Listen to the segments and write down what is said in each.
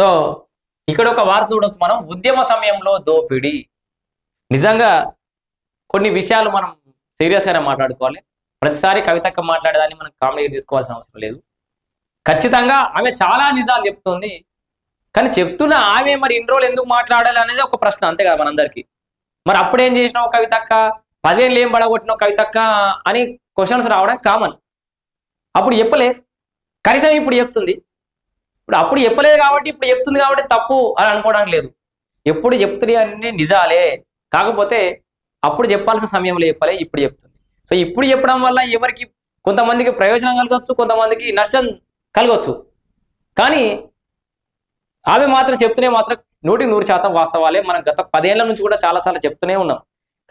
So ఇక్కడ ఒక వార్త చూడొచ్చు మనం. ఉద్యమ సమయంలో దోపిడీ. నిజంగా కొన్ని విషయాలు మనం సీరియస్గానే మాట్లాడుకోవాలి. ప్రతిసారి కవితక్క మాట్లాడేదాన్ని మనం కామెడీగా తీసుకోవాల్సిన అవసరం లేదు. ఖచ్చితంగా ఆమె చాలా నిజాలు చెప్తుంది. కానీ చెప్తున్న ఆమె మరి ఇన్ని రోజులు ఎందుకు మాట్లాడాలి అనేది ఒక ప్రశ్న అంతే కదా మనందరికీ. మరి అప్పుడేం చేసినావు కవితక్క పదేళ్ళు ఏం పడగొట్టినావు కవితక్క అని క్వశ్చన్స్ రావడం కామన్ అప్పుడు చెప్పలే. కనీసం ఇప్పుడు చెప్తుంది. ఇప్పుడు అప్పుడు చెప్పలేదు కాబట్టి ఇప్పుడు చెప్తుంది కాబట్టి తప్పు అని అనుకోవడానికి లేదు. ఎప్పుడు చెప్తుంది అన్ని నిజాలే. కాకపోతే అప్పుడు చెప్పాల్సిన సమయంలో చెప్పలే ఇప్పుడు చెప్తుంది. సో ఇప్పుడు చెప్పడం వల్ల ఎవరికి కొంతమందికి ప్రయోజనం కలగవచ్చు కొంతమందికి నష్టం కలగవచ్చు కానీ ఆమె మాత్రం చెప్తూనే మాత్రం నూటికి నూరు శాతం వాస్తవాలే. మనం గత పదేళ్ళ నుంచి కూడా చాలాసార్లు చెప్తూనే ఉన్నాం.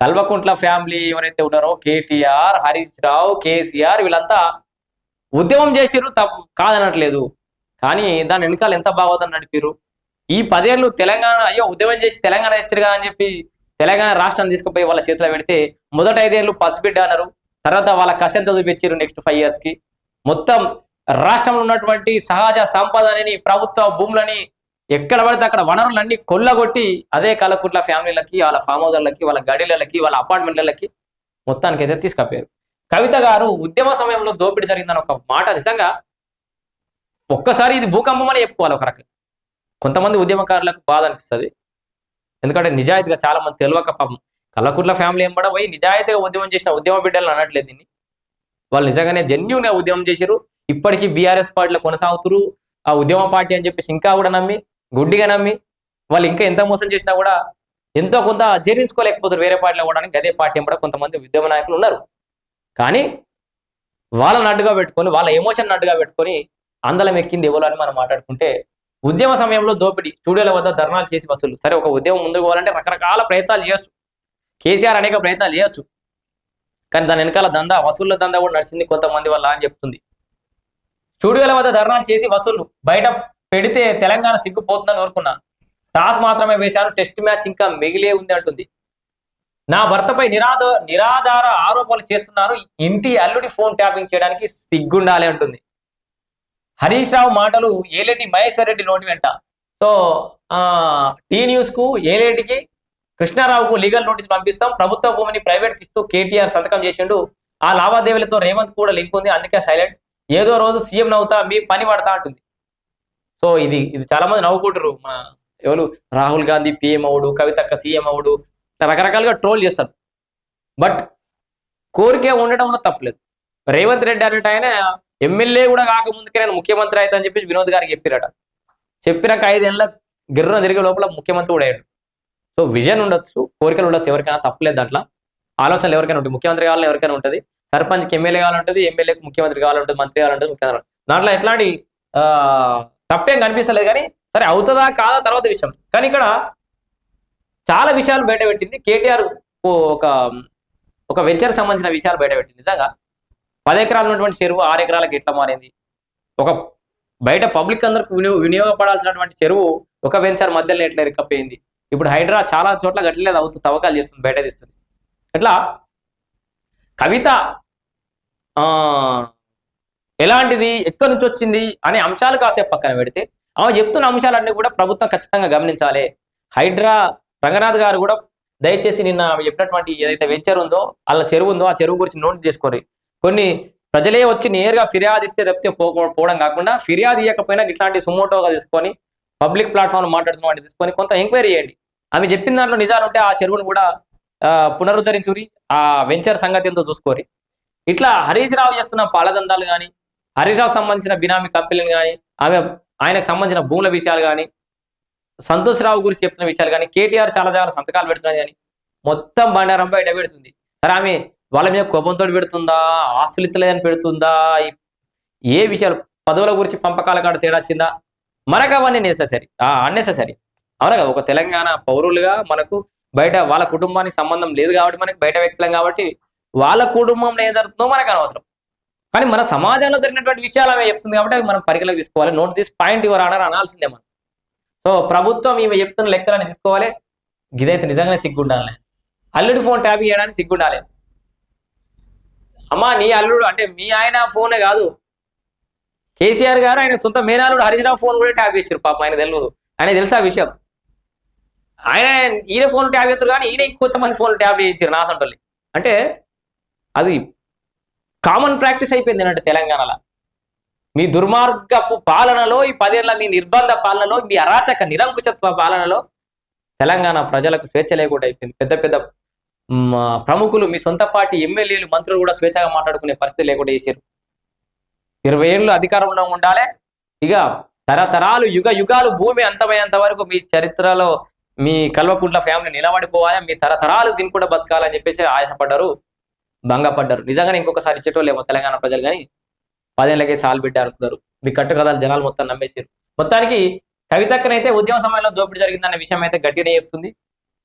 కల్వకుంట్ల ఫ్యామిలీ ఎవరైతే ఉన్నారో కేటీఆర్ హరీష్ రావు కేసీఆర్ వీళ్ళంతా ఉద్యమం చేసిర్రు తప్పు కాదనట్లేదు. కానీ దాని వెనకాల ఎంత బాగోదని నడిపిరు ఈ పదేళ్ళు తెలంగాణ అయ్యో ఉద్యమం చేసి తెలంగాణ తెచ్చరుగా అని చెప్పి తెలంగాణ రాష్ట్రాన్ని తీసుకుపోయి వాళ్ళ చేతిలో పెడితే మొదట ఐదేళ్ళు పసిబిడ్డ అన్నారు. తర్వాత వాళ్ళ కసెంత చూపించారు నెక్స్ట్ ఫైవ్ ఇయర్స్కి? మొత్తం రాష్ట్రంలో ఉన్నటువంటి సహజ సంపదని ప్రభుత్వ భూములని ఎక్కడ పడితే అక్కడ వనరులన్నీ కొల్లగొట్టి అదే కలకుట్ల ఫ్యామిలీలకి వాళ్ళ ఫామ్ హౌజర్లకి వాళ్ళ గడిలకి వాళ్ళ అపార్ట్మెంట్లకి మొత్తానికి అయితే తీసుకపోయారు. కవిత గారు ఉద్యమ సమయంలో దోపిడీ జరిగిందని ఒక మాట నిజంగా ఒక్కసారి ఇది భూకంపం అని చెప్పుకోవాలి ఒక రకంగా కొంతమంది ఉద్యమకారులకు బాధ అనిపిస్తుంది. ఎందుకంటే నిజాయితీగా చాలా మంది తెలియక పాపం కల్లకుట్ల ఫ్యామిలీ ఏం కూడా పోయి నిజాయితీగా ఉద్యమం చేసిన ఉద్యమ బిడ్డలు అనట్లేదు దీన్ని. వాళ్ళు నిజంగానే జెన్యున్గా ఉద్యమం చేసిరు ఇప్పటికీ బీఆర్ఎస్ పార్టీలో కొనసాగుతురు. ఆ ఉద్యమ పార్టీ అని చెప్పేసి ఇంకా కూడా నమ్మి గుడ్డిగా నమ్మి వాళ్ళు ఇంకా ఎంత మోసం చేసినా కూడా ఎంతో కొంత జీర్ణించుకోలేకపోతారు వేరే పార్టీలో కూడా గదే పార్టీ కూడా కొంతమంది ఉద్యమ నాయకులు ఉన్నారు. కానీ వాళ్ళని అడ్డుగా పెట్టుకొని వాళ్ళ ఎమోషన్ అడ్డుగా పెట్టుకొని అందలం ఎక్కింది ఎవరు అని మనం మాట్లాడుకుంటే ఉద్యమ సమయంలో దోపిడీ స్టూడియోల వద్ద ధర్నాలు చేసి వసూలు సరే ఒక ఉద్యమం ముందుకు పోవాలంటే రకరకాల ప్రయత్నాలు చేయొచ్చు. కేసీఆర్ అనేక ప్రయత్నాలు చేయొచ్చు. కానీ దాని వెనకాల దందా వసూళ్ళ దందా కూడా నడిచింది కొంతమంది వల్ల అని చెప్తుంది. స్టూడియోల వద్ద ధర్నాలు చేసి వసూళ్ళు. బయట పెడితే తెలంగాణ సిగ్గుపోతుందని కోరుకున్నా టాస్ మాత్రమే వేశారు టెస్ట్ మ్యాచ్ ఇంకా మిగిలే ఉంది అంటుంది. నా భర్తపై నిరాధ నిరాధార ఆరోపణలు చేస్తున్నారు. ఇంటి అల్లుడి ఫోన్ ట్యాపింగ్ చేయడానికి సిగ్గుండాలి అంటుంది. హరీష్ రావు మాటలు ఏలేటి మహేశ్వర్ రెడ్డి నోటి వెంట. సో టీ న్యూస్కు ఏలేటికి కృష్ణారావుకు లీగల్ నోటీస్ పంపిస్తాం. ప్రభుత్వ భూమిని ప్రైవేట్ ఇస్తూ కేటీఆర్ సంతకం చేసిండు. ఆ లావాదేవీలతో రేవంత్ కూడా లింక్ ఉంది. అందుకే సైలెంట్. ఏదో రోజు సీఎం నవ్వుతా మీ పని పడతా అంటుంది. సో ఇది ఇది చాలా మంది నవ్వుకుంటారు మన ఎవరు? రాహుల్ గాంధీ పిఎం అవుడు కవితక్క సీఎం అవుడు. రకరకాలుగా ట్రోల్ చేస్తారు. బట్ కోరిక ఉండడంలో తప్పలేదు. రేవంత్ రెడ్డి అనేట ఆయన ఎమ్మెల్యే కూడా కాకముందుకే నేను ముఖ్యమంత్రి అవుతా అని చెప్పేసి వినోద్ గారికి చెప్పిరట. చెప్పినాక ఐదేళ్ళ గిర్రం తిరిగే లోపల ముఖ్యమంత్రి కూడా అయ్యాడు. సో విజన్ ఉండొచ్చు కోరికలు ఉండొచ్చు ఎవరికైనా తప్పలేదు దాంట్లో. ఆలోచనలు ఎవరికైనా ఉంటుంది ముఖ్యమంత్రి కావాలని ఎవరికైనా ఉంటుంది. సర్పంచ్కి ఎమ్మెల్యే కావాలంటుంది ఎమ్మెల్యేకి ముఖ్యమంత్రి కావాలంటుంది మంత్రి కావాలంటుంది ముఖ్యమంత్రి దాంట్లో ఎట్లాంటి ఆ, తప్పేం కనిపిస్తలేదు కానీ సరే అవుతుందా కాదా తర్వాత విషయం. కానీ ఇక్కడ చాలా విషయాలు బయట పెట్టింది. కేటీఆర్ ఒక ఒక వెంచర్ సంబంధించిన విషయాలు బయటపెట్టింది నిజంగా పది ఎకరాలు ఉన్నటువంటి చెరువు ఆరు ఎకరాలకు ఎట్లా మారింది? ఒక బయట పబ్లిక్ అందరికి వినియో వినియోగపడాల్సినటువంటి చెరువు ఒక వెంచర్ మధ్యలో ఎట్లా ఇరకపోయింది ఇప్పుడు హైడ్రా చాలా చోట్ల గట్లేదు అవుతూ తవ్వకాలు చేస్తుంది బయట తీస్తుంది. ఎట్లా? కవిత ఆ ఎలాంటిది ఎక్కడి నుంచి వచ్చింది అనే అంశాలు కాసేపు పక్కన పెడితే ఆమె చెప్తున్న అంశాలన్నీ కూడా ప్రభుత్వం ఖచ్చితంగా గమనించాలి. హైడ్రా రంగనాథ్ గారు కూడా దయచేసి నిన్న ఆమె చెప్పినటువంటి ఏదైతే వెంచర్ ఉందో అలా చెరువు ఉందో ఆ చెరువు గురించి నోట్ చేసుకోరు కొన్ని ప్రజలే వచ్చి నేరుగా ఫిర్యాదు ఇస్తే తప్పితే పోవడం కాకుండా ఫిర్యాదు ఇవ్వకపోయినా ఇట్లాంటి సుమోటోగా తీసుకొని పబ్లిక్ ప్లాట్ఫామ్ మాట్లాడుతున్న వాటిని తీసుకొని కొంత ఎంక్వైరీ చేయండి. ఆమె చెప్పిన దాంట్లో నిజాలు ఉంటే ఆ చెరువును కూడా పునరుద్ధరించుకుని ఆ వెంచర్ సంగతి ఎంతో చూసుకోరి. ఇట్లా హరీష్ రావు చేస్తున్న పాలదందాలు కానీ హరీష్ రావు సంబంధించిన బినామీ కంపెనీలు కానీ ఆమె ఆయనకు సంబంధించిన భూముల విషయాలు కానీ సంతోష్ రావు గురించి చెప్తున్న విషయాలు కానీ కేటీఆర్ చాలా చాలా సంతకాలు పెడుతున్నది కానీ మొత్తం బండారం బయట పెడుతుంది సరే ఆమె వాళ్ళ మీద కోపంతో పెడుతుందా? ఆస్తులితలేదని పెడుతుందా? ఏ విషయాలు? పదవుల గురించి పంపకాల కాడ తేడా వచ్చిందా? మనకు అవన్నీ నెససరీ అన్నెససరీ అవునా కదా? ఒక తెలంగాణ పౌరులుగా మనకు బయట వాళ్ళ కుటుంబానికి సంబంధం లేదు కాబట్టి మనకి బయట వ్యక్తులం కాబట్టి వాళ్ళ కుటుంబంలో ఏం జరుగుతుందో మనకు అనవసరం. కానీ మన సమాజంలో జరిగినటువంటి విషయాలు అవి చెప్తుంది కాబట్టి అవి మనం పరిగణలోకి తీసుకోవాలి. Note this point your honour అనాల్సిందే మనం. సో ప్రభుత్వం ఈమె చెప్తున్న లెక్కలని తీసుకోవాలి. ఇదైతే నిజంగానే సిగ్గుండాలి. అల్లుడి ఫోన్ ట్యాప్ చేయడానికి సిగ్గుండాలి. అమ్మా నీ అల్లుడు అంటే మీ ఆయన ఫోనే కాదు. కేసీఆర్ గారు ఆయన సొంత మేనాలుడు హరిజరావు ఫోన్ కూడా ట్యాప్ చేశారు పాప ఆయన తెలియదు ఆయన తెలుసా ఆ విషయం? ఆయన ఈయన ఫోన్ ట్యాప్ చేస్తారు కానీ ఈయన కొంతమంది ఫోన్ ట్యాప్ చేయించారు నా సొంటోళ్ళని అంటే అది కామన్ ప్రాక్టీస్ అయిపోయింది అంటే తెలంగాణలో. మీ దుర్మార్గపు పాలనలో ఈ పదేళ్ళ మీ నిర్బంధ పాలనలో మీ అరాచక నిరంకుశత్వ పాలనలో తెలంగాణ ప్రజలకు స్వేచ్ఛ లేకుండా అయిపోయింది. పెద్ద పెద్ద ప్రముఖులు మీ సొంత పార్టీ ఎమ్మెల్యేలు మంత్రులు కూడా స్వేచ్ఛగా మాట్లాడుకునే పరిస్థితి లేకుండా చేశారు. ఇరవై ఏళ్ళు అధికారంలో ఉండాలి ఇక తరతరాలు యుగ యుగాలు భూమి అంతమయ్యేంత వరకు మీ చరిత్రలో మీ కల్వకుంట్ల ఫ్యామిలీ నిలబడిపోవాలి మీ తరతరాలు దీన్ని కూడా బతకాలని చెప్పేసి ఆశపడ్డారు భంగపడ్డారు. నిజంగానే ఇంకొకసారి ఇచ్చేటోళ్ళేమో తెలంగాణ ప్రజలు కానీ పదేళ్ళకే సాల్ బిడ్డ అనుకున్నారు మీ కట్టుకథలు జనాలు మొత్తం నమ్మేసారు మొత్తానికి కవితక్కనైతే ఉద్యమ సమయంలో దోపిడీ జరిగిందన్న విషయం అయితే గట్టిగానే చెప్తుంది.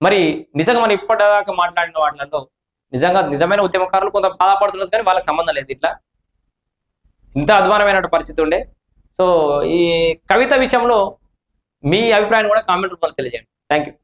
మరి నిజంగా మనం ఇప్పటిదాకా మాట్లాడిన వాటిలో నిజంగా నిజమైన ఉద్యమకారులు కొంత బాధపడుతున్నారు కానీ వాళ్ళకి సంబంధం లేదు ఇట్లా. ఇంత అధ్వానమైన పరిస్థితి ఉండే. సో ఈ కవిత విషయంలో మీ అభిప్రాయం కూడా కామెంట్ రూపంలో తెలియజేయండి. Thank you